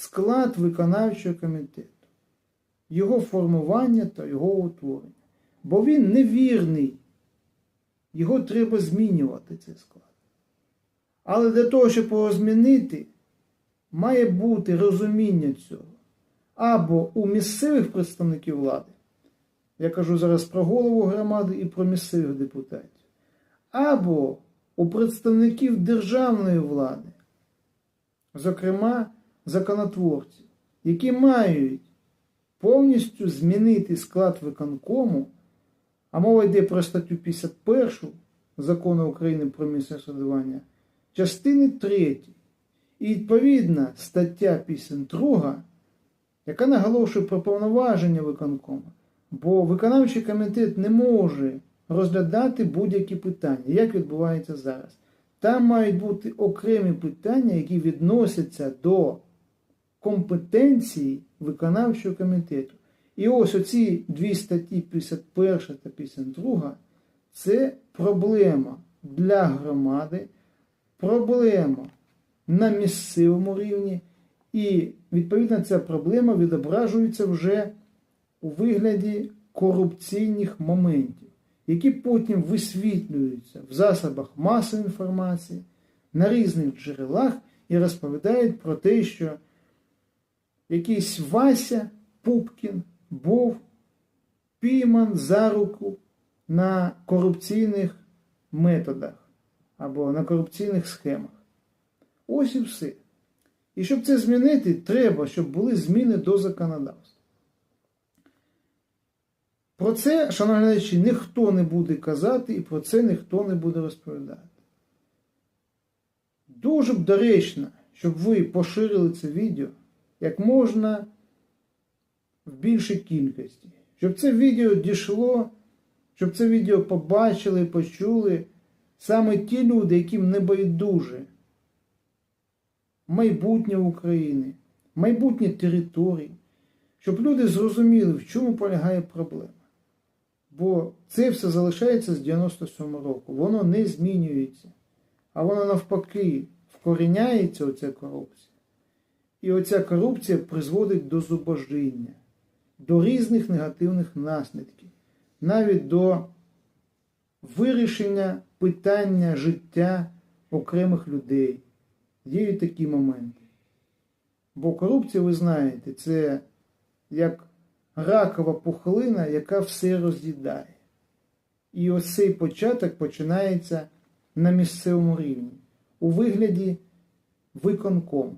склад виконавчого комітету, його формування та його утворення. Бо він невірний. Його треба змінювати, цей склад. Але для того, щоб його змінити, має бути розуміння цього. Або у місцевих представників влади, я кажу зараз про голову громади і про місцевих депутатів, або у представників державної влади, зокрема законотворців, які мають повністю змінити склад виконкому, а мова йде про статтю 51 закону України про місцеве самоврядування, частини 3. І відповідна стаття 52, яка наголошує про повноваження виконкому, бо виконавчий комітет не може розглядати будь-які питання, як відбувається зараз. Там мають бути окремі питання, які відносяться до компетенції виконавчого комітету. І ось оці дві статті 51 та 52 це проблема для громади, проблема на місцевому рівні, і відповідно ця проблема відображується вже у вигляді корупційних моментів, які потім висвітлюються в засобах масової інформації, на різних джерелах і розповідають про те, що якийсь Вася Пупкін був пійман за руку на корупційних методах або на корупційних схемах. Ось і все. І щоб це змінити, треба, щоб були зміни до законодавства. Про це, шановні глядачі, ніхто не буде казати і про це ніхто не буде розповідати. Дуже б доречно, щоб ви поширили це відео як можна в більшій кількості. Щоб це відео дійшло, щоб це відео побачили, почули саме ті люди, яким не байдуже майбутнє України, майбутнє території, щоб люди зрозуміли, в чому полягає проблема. Бо це все залишається з 97 року, воно не змінюється, а воно навпаки вкоріняється, оця корупція. І оця корупція призводить до зубожіння, до різних негативних наслідків, навіть до вирішення питання життя окремих людей. Є і такі моменти. Бо корупція, ви знаєте, це як ракова пухлина, яка все роз'їдає. І ось цей початок починається на місцевому рівні у вигляді виконкому.